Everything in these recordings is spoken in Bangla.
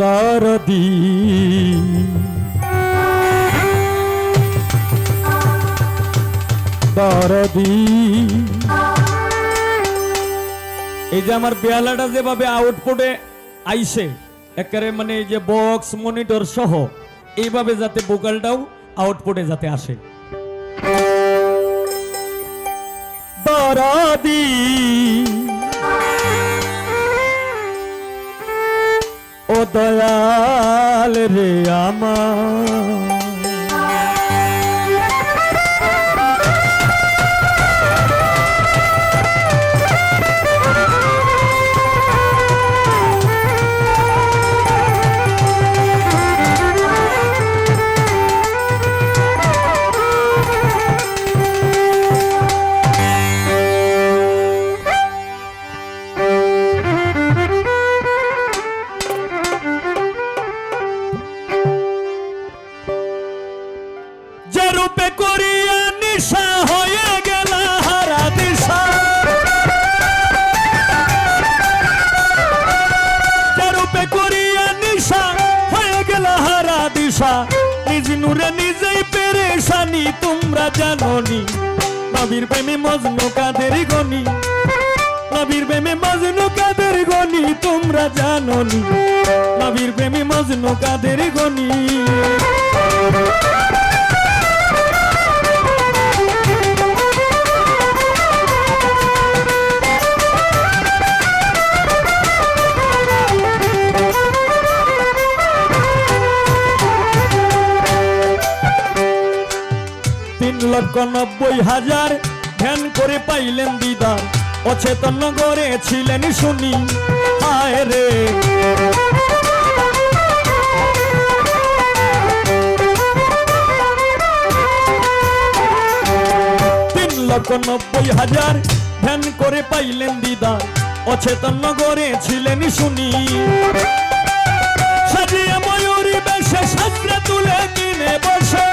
দরদি দরদি এই যে আমার বেহালাটা যেভাবে আউটপুটে আইসে, একেবারে মানে এই যে বক্স মনিটর সহ, এইভাবে যাতে বোকালটাও আউটপুটে যাতে আসে। দরদি রে আমার। রূপে করিয়া নিশা হয়ে গেল হারা দিশা। রূপে করিয়া নিশা হয়ে গেল হারা দিশা, নিজ নূরে নিজেই পেরেশানি, তোমরা জাননি। নবীর প্রেমে মজনু কাদের গনি? নবীর প্রেমে মজনু কাদের গনি, তোমরা জাননি। নবীর প্রেমে মজনু কাদের গনি? লক্ষ নব্বই হাজার ধ্যান করে পাইলেন দিদার। অচেতন গড়ে ছিলেন শুনি। হায় রে। তিন লক্ষ নব্বই হাজার ধ্যান করে পাইলেন দিদার। অচেতন গড়ে ছিলেন শুনি। সাজিয়ে ময়ূরী বেশে সাজরে তুলে কিনে বসে।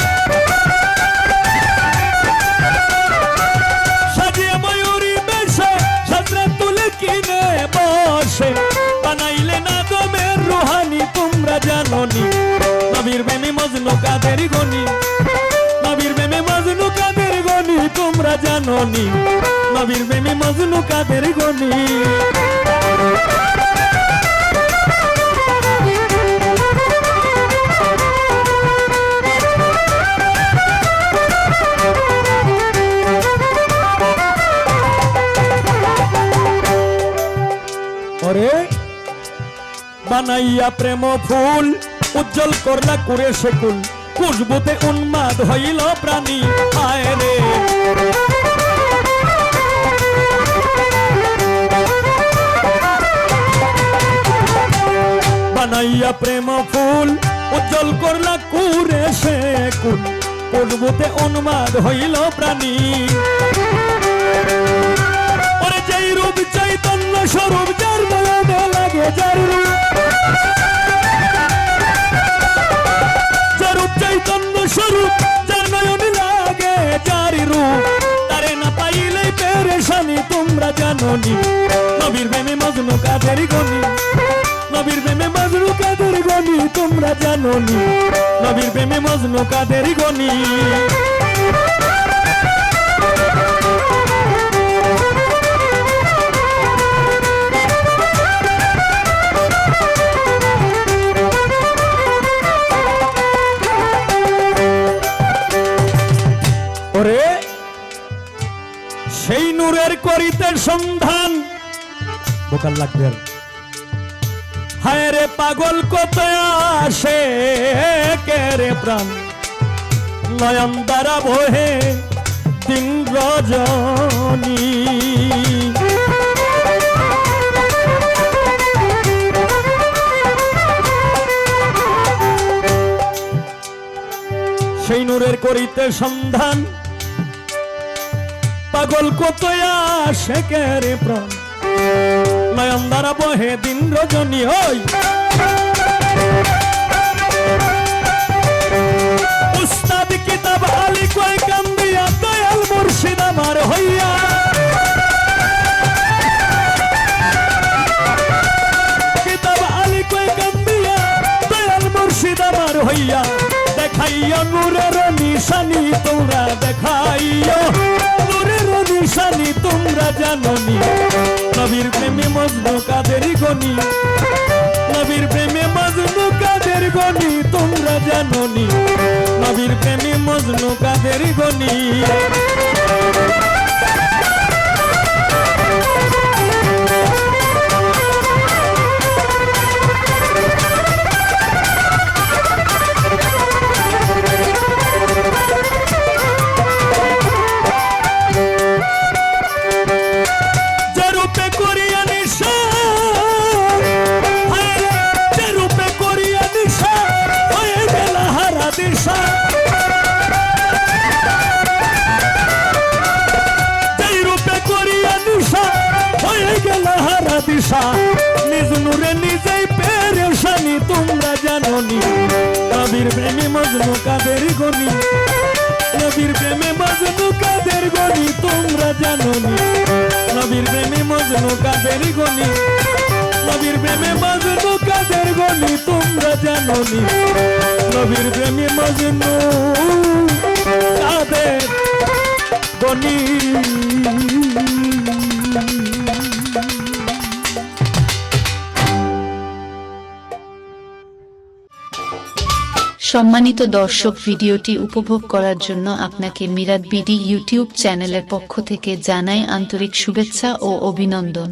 গনি। নবীর প্রেমী মজনু কাদের গনি, তোমরা জাননি। নবীর মজনু কাদের গনি। বানাইয়া প্রেম ফুল, উজ্জ্বল করলা করে সেকুল খুশবুতে উন্মাদ হইল প্রাণী আয়রে বানাইয়া প্রেম ফুল, উজ্জ্বল করলা কুরে সে কুল। খুশবুতে উন্মাদ হইল প্রাণী। পেরেশানি তোমরা জাননি। নবীর প্রেমে মজনু কাদের গনি। নবীর প্রেমে মজনু কাদের গনি, তোমরা জাননি। নবীর প্রেমে মজনু কাদের গনি। ওরে সেই নূরের করিতে সন্ধান। বোকাল লাগবে আর। হায় রে পাগল কত আসে কে রে প্রাণ? নয়ন দ্বারা বহে দিন রজনী। সেই নূরের করিতে সন্ধান। পাগল কত আসে কে রে প্রাণ। নয়ন দ্বারা বহে দিন রজনী হই। উস্তাদ কিতাব কয় কান্দিয়া, দয়াল মুর্শিদ আমার হইয়া। কিতাব আলী কয় কান্দিয়া হইয়া। দেখাইয়া নূরের নিশানি তোমরা দেখাইয়া নিশানি তোমরা জাননি। নবীর প্রেমে মজনু, কাদের গনি? নবীর প্রেমে মজনু, কাদের গনি? তোমরা জাননি। নবীর প্রেমে মজনু, কাদের গনি? দিশা যেই রূপে করিয়া নিশা হয়ে গেল হারা দিশা। নিজ নূরে নবীর প্রেমে মজনু কাদের গনি? তোমরা জাননি। নবীর প্রেমে মজনু কাদের গনি? নবীর প্রেমে মজনু, কাদের গনি তোমরা জাননি? নবীর প্রেমে মজনু, কাদের গনি? সম্মানিত দর্শক, ভিডিওটি উপভোগ করার জন্য আপনাকে মিরাদ বিডি ইউটিউব চ্যানেলের পক্ষ থেকে জানাই আন্তরিক শুভেচ্ছা ও অভিনন্দন।